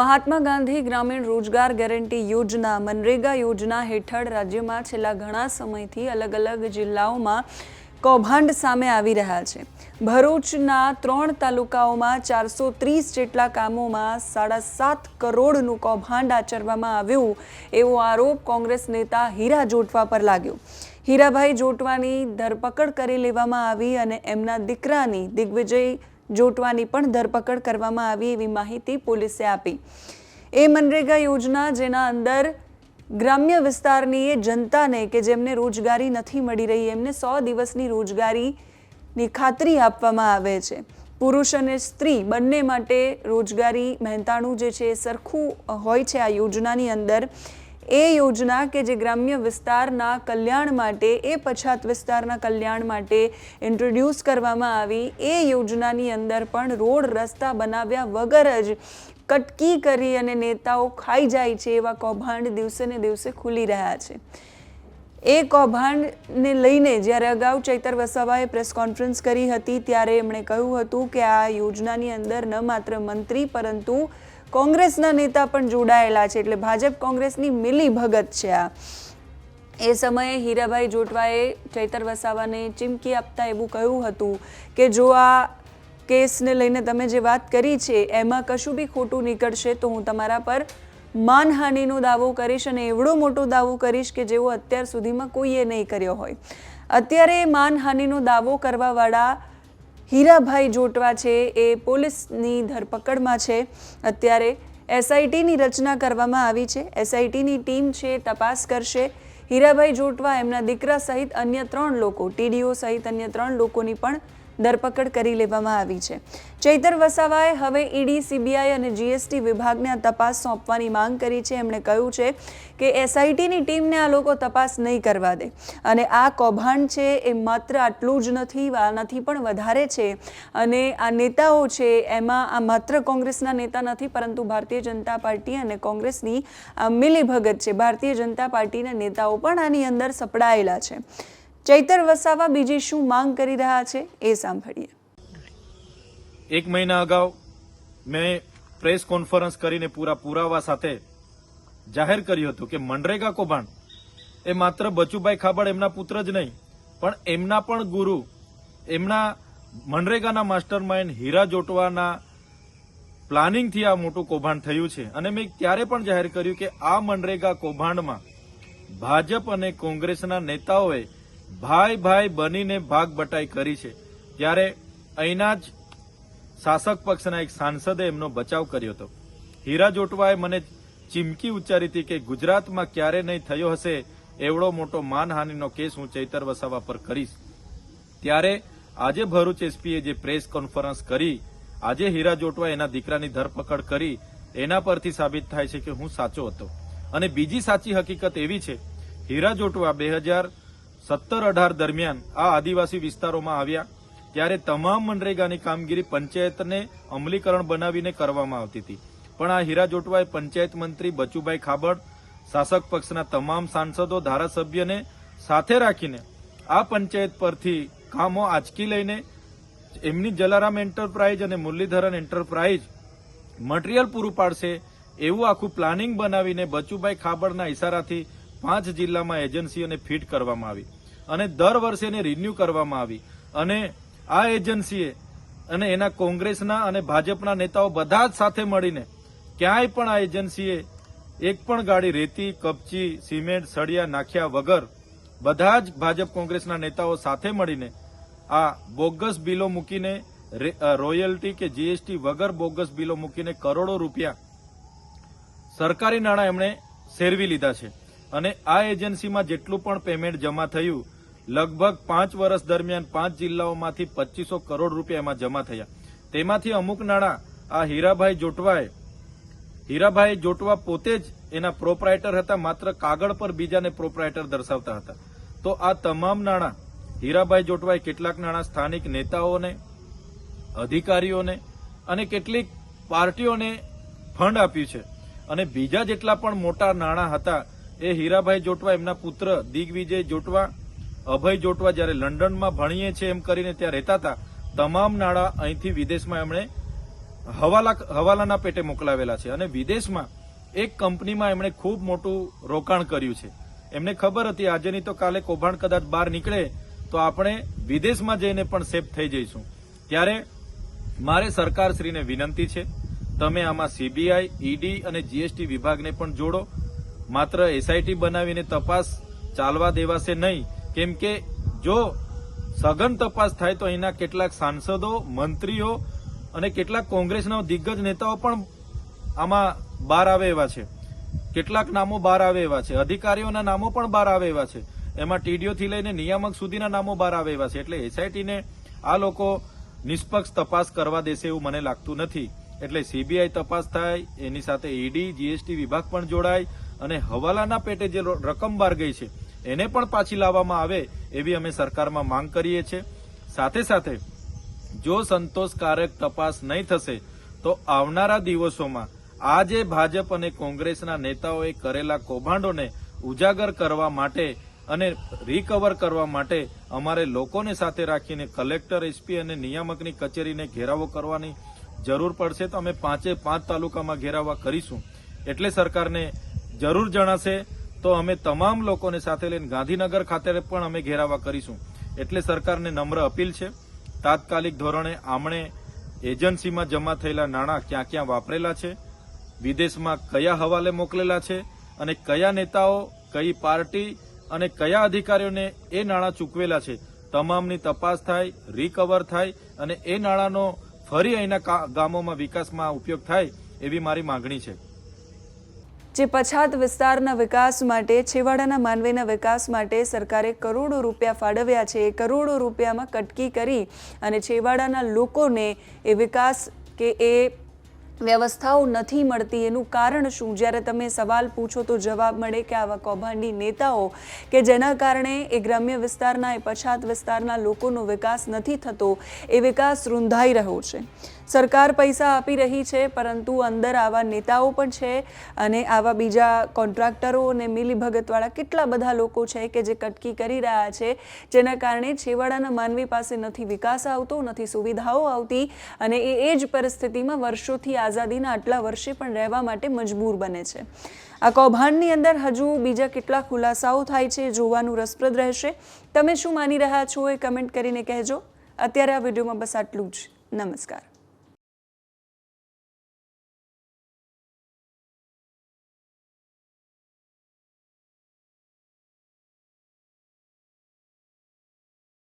મહાત્મા ગાંધી ગ્રામીણ રોજગાર ગેરંટી યોજના, મનરેગા યોજના હેઠળ રાજ્યમાં છેલ્લા ઘણા સમયથી અલગ અલગ જિલ્લાઓમાં કૌભાંડ સામે આવી રહ્યા છે. ભરૂચના ત્રણ તાલુકાઓમાં ચારસો ત્રીસ જેટલા કામોમાં સાડા સાત કરોડનું કૌભાંડ આચરવામાં આવ્યું, એવો આરોપ કોંગ્રેસ નેતા હીરા જોટવા પર લાગ્યો. હીરાભાઈ જોટવાની ધરપકડ કરી લેવામાં આવી અને એમના દીકરાની દિગ્વિજય જોટવાની પણ ધરપકડ કરવામાં આવી એવી માહિતી પોલીસે આપી. એ મનરેગા યોજના જેના અંદર ગ્રામ્ય વિસ્તારની એ જનતાને કે જેમને રોજગારી નથી મળી રહી, એમને સો દિવસની રોજગારીની ખાતરી આપવામાં આવે છે. પુરુષ અને સ્ત્રી બંને માટે રોજગારી મહેનતાણું જે છે એ સરખું હોય છે આ યોજનાની અંદર. એ યોજના કે જે ગ્રામ્ય વિસ્તારના કલ્યાણ માટે, એ પછાત વિસ્તારના કલ્યાણ માટે ઇન્ટ્રોડ્યુસ કરવામાં આવી, એ યોજનાની અંદર પણ રોડ રસ્તા બનાવ્યા વગર જ કટકી કરી અને નેતાઓ ખાઈ જાય છે એવા કૌભાંડ દિવસે ને દિવસે ખુલી રહ્યા છે. એ કૌભાંડને લઈને જ્યારે અગાઉ ચૈતર વસાવાએ પ્રેસ કોન્ફરન્સ કરી હતી, ત્યારે એમણે કહ્યું હતું કે આ યોજનાની અંદર ન માત્ર મંત્રી, પરંતુ કોંગ્રેસના નેતા પણ જોડાયેલા છે. એટલે ભાજપ કોંગ્રેસની મિલી ભગત છે આ. એ સમયે હીરાભાઈ જોટવાએ ચૈતર વસાવાને ચીમકી આપતા એવું કહ્યું હતું કે જો આ કેસને લઈને તમે જે વાત કરી છે, એમાં કશું બી ખોટું નીકળશે તો હું તમારા પર માનહાનિનો દાવો કરીશ અને એવડો મોટો દાવો કરીશ કે જેવો અત્યાર સુધીમાં કોઈએ નહીં કર્યો હોય. અત્યારે માનહાનિનો દાવો કરવાવાળા હીરાભાઈ જોટવા છે, એ પોલીસની ધરપકડમાં છે. અત્યારે એસઆઈટીની રચના કરવામાં આવી છે. એસઆઈટીની ટીમ છે, તપાસ કરશે. હીરાભાઈ જોટવા એમના દીકરા સહિત અન્ય ત્રણ લોકો, ટીડીઓ સહિત અન્ય ત્રણ લોકોની પણ ધરપકડ કરી લેવામાં આવી છે. ચૈતર વસાવાએ હવે ઈડી, સીબીઆઈ અને જીએસટી વિભાગને આ તપાસ સોંપવાની માંગ કરી છે. એમણે કહ્યું છે કે એસઆઈટીની ટીમને આ લોકો તપાસ નહીં કરવા દે. અને આ કૌભાંડ છે એ માત્ર આટલું જ નથી આનાથી પણ વધારે છે. અને આ નેતાઓ છે, એમાં આ માત્ર કોંગ્રેસના નેતા નથી, પરંતુ ભારતીય જનતા પાર્ટી અને કોંગ્રેસની આ મિલીભગત છે. ભારતીય જનતા પાર્ટીના નેતાઓ પણ આની અંદર સપડાયેલા છે. ચૈતર વસાવા બીજી શું માંગ કરી રહ્યા છે એ સાંભળીએ. એક મહિના અગાઉ મેં પ્રેસ કોન્ફરન્સ કરીને પૂરા પુરાવા સાથે જાહેર કર્યું હતું કે મનરેગા કૌભાંડ એ માત્ર બચુભાઈ ખાબડ એમના પુત્ર જ નહીં, પણ એમના પણ ગુરુ, એમના મનરેગાના માસ્ટર માઇન્ડ હીરા જોટવાના પ્લાનિંગથી આ મોટું કૌભાંડ થયું છે. અને મેં ત્યારે પણ જાહેર કર્યું કે આ મનરેગા કૌભાંડમાં ભાજપ અને કોંગ્રેસના નેતાઓએ ભાઈ ભાઈ બનીને ભાગ બટાઈ કરી છે. ત્યારે અહીંના જ શાસક પક્ષના એક સાંસદે એમનો બચાવ કર્યો હતો. હીરા જોટવાએ મને ચીમકી ઉચ્ચારી હતી કે ગુજરાતમાં ક્યારે નહીં થયો હશે એવડો મોટો માનહાનિનો કેસ હું ચૈતર વસાવા પર કરીશ. ત્યારે આજે ભરૂચ એસપીએ જે પ્રેસ કોન્ફરન્સ કરી, આજે હીરા જોટવા એના દીકરાની ધરપકડ કરી, એના પરથી સાબિત થાય છે કે હું સાચો હતો. અને બીજી સાચી હકીકત એવી છે, હીરા જોટવા બે હજાર સત્તર અઢાર દરમિયાન આ આદિવાસી વિસ્તારોમાં આવ્યા, ત્યારે તમામ મનરેગાની કામગીરી પંચાયતને અમલીકરણ બનાવીને કરવામાં આવતી હતી. પણ આ હીરા જોટવાએ પંચાયત મંત્રી બચુભાઈ ખાબડ, શાસક પક્ષના તમામ સાંસદો, ધારાસભ્યને સાથે રાખીને આ પંચાયત પરથી કામો આંચકી લઈને એમની જલારામ એન્ટરપ્રાઇઝ અને મુરલીધરન એન્ટરપ્રાઇઝ મટીરિયલ પૂરું પાડશે એવું આખું પ્લાનિંગ બનાવીને બચુભાઈ ખાબડના ઇશારાથી પાંચ જિલ્લામાં એજન્સીઓને ફિટ કરવામાં આવી અને દર વર્ષે એને રિન્યુ કરવામાં આવી. અને આ એજન્સીએ અને એના કોંગ્રેસના અને ભાજપના નેતાઓ બધા જ સાથે મળીને ક્યાંય પણ આ એજન્સીએ એક પણ ગાડી રેતી, કપચી, સિમેન્ટ, સળિયા નાખ્યા વગર બધા જ ભાજપ કોંગ્રેસના નેતાઓ સાથે મળીને આ બોગસ બિલો મૂકીને રોયલ્ટી કે જીએસટી વગર બોગસ બિલો મૂકીને કરોડો રૂપિયા સરકારી નાણાં એમણે સેરવી લીધા છે. અને આ એજન્સીમાં જેટલું પણ પેમેન્ટ જમા થયું, લગભગ પાંચ વર્ષ દરમિયાન પાંચ જિલ્લાઓમાંથી પચીસો કરોડ રૂપિયા એમાં જમા થયા. તેમાંથી અમુક નાણાં આ હીરાભાઈ જોટવાએ, હીરાભાઈ જોટવા પોતે જ એના પ્રોપરાઇટર હતા, માત્ર કાગળ પર બીજાને પ્રોપરાઇટર દર્શાવતા હતા. તો આ તમામ નાણાં, હીરાભાઈ જોટવાએ કેટલાક નાણાં સ્થાનિક નેતાઓને, અધિકારીઓને અને કેટલીક પાર્ટીઓને ફંડ આપ્યું છે. અને બીજા જેટલા પણ મોટા નાણાં હતા એ હીરાભાઈ જોટવા એમના પુત્ર દિગ્વિજય જોટવા, અભય જોટવા જ્યારે લંડનમાં ભણીએ છે એમ કરીને ત્યાં રહેતા હતા, તમામ નાણાં અહીંથી વિદેશમાં એમણે હવાલા હવાલાના પેટે મોકલાવેલા છે અને વિદેશમાં એક કંપનીમાં એમણે ખૂબ મોટું રોકાણ કર્યું છે. એમને ખબર હતી આજે નહીં તો કાલે કૌભાંડ કદાચ બહાર નીકળે, તો આપણે વિદેશમાં જઈને પણ સેફ થઈ જઈશું. ત્યારે મારે સરકારશ્રીને વિનંતી છે, તમે આમાં સીબીઆઈ ઈડી અને જીએસટી વિભાગને પણ જોડો માત્ર એસઆઈટી બનાવીને તપાસ ચાલવા દેવાશે નહીં. કેમ કે જો સઘન તપાસ થાય તો અહીંના કેટલાક સાંસદો, મંત્રીઓ અને કેટલાક કોંગ્રેસના દિગ્ગજ નેતાઓ પણ આમાં બહાર આવે એવા છે. કેટલાક નામો બહાર આવે એવા છે. અધિકારીઓના નામો પણ બહાર આવે એવા છે. એમાં ટીડીઓથી લઈને નિયામક સુધીના નામો બહાર આવે એવા છે. એટલે એસઆઈટીને આ લોકો નિષ્પક્ષ તપાસ કરવા દેશે એવું મને લાગતું નથી. એટલે સીબીઆઈ તપાસ થાય, એની સાથે ઈડી જીએસટી વિભાગ પણ જોડાય અને હવાલાના પેટે જે રકમ બહાર ગઈ છે, એને પણ પાછી લાવવામાં આવે એવી અમે સરકારમાં માંગ કરીએ છીએ. સાથે સાથે, જો સંતોષકારક તપાસ નહીં થશે, તો આવનારા દિવસોમાં આ જે ભાજપ અને કોંગ્રેસના નેતાઓએ કરેલા કૌભાંડોને ઉજાગર કરવા માટે અને રિકવર કરવા માટે અમારે લોકોને સાથે રાખીને કલેક્ટર એસપી અને નિયામકની કચેરીને ઘેરાવો કરવાની જરૂર પડશે. તો અમે પાંચે પાંચ તાલુકામાં ઘેરાવા કરીશું. એટલે સરકારને જરૂર જણાશે તો અમે તમામ લોકોને સાથે લઈને ગાંધીનગર ખાતે પણ અમે ઘેરાવા કરીશું. એટલે સરકારને નમ્ર અપીલ છે. તાત્કાલિક ધોરણે આમણે એજન્સીમાં જમા થયેલા નાણાં ક્યાં ક્યાં વાપરેલા છે, વિદેશમાં કયા હવાલે મોકલેલા છે અને કયા નેતાઓ, કઈ પાર્ટી અને કયા અધિકારીઓને એ નાણાં ચૂકવેલા છે, તમામની તપાસ થાય રિકવર થાય અને એ નાણાંનો ફરી અહીંના ગામોમાં વિકાસમાં ઉપયોગ થાય એવી મારી માંગણી છે. જે પછાત વિસ્તારના વિકાસ માટે, છેવાડાના માનવીના વિકાસ માટે સરકારે કરોડો રૂપિયા ફાળવ્યા છે. એ કરોડો રૂપિયામાં કટકી કરી અને છેવાડાના લોકોને એ વિકાસ કે એ વ્યવસ્થાઓ નથી મળતી. એનું કારણ શું? જ્યારે તમે સવાલ પૂછો તો જવાબ મળે કે આવા કૌભાંડી નેતાઓ કે જેના કારણે એ ગ્રામ્ય વિસ્તારના, એ પછાત વિસ્તારના લોકોનો વિકાસ નથી થતો, એ વિકાસ રૂંધાઈ રહ્યો છે. સરકાર પૈસા આપી રહી છે, પરંતુ અંદર આવા નેતાઓ પણ છે અને આવા બીજા કોન્ટ્રાક્ટરો અને મિલીભગતવાળા કેટલા બધા લોકો છે કે જે કટકી કરી રહ્યા છે, જેના કારણે છેવાડાના માનવી પાસે નથી વિકાસ આવતો, નથી સુવિધાઓ આવતી અને એ એ જ પરિસ્થિતિમાં વર્ષોથી આઝાદીના આટલા વર્ષે પણ રહેવા માટે મજબૂર બને છે. આ કૌભાંડની અંદર હજુ બીજા કેટલા ખુલાસાઓ થાય છે, જોવાનું રસપ્રદ રહેશે. તમે શું માની રહ્યા છો એ કમેન્ટ કરીને કહેજો. અત્યારે આ વિડીયોમાં બસ આટલું જ. નમસ્કાર.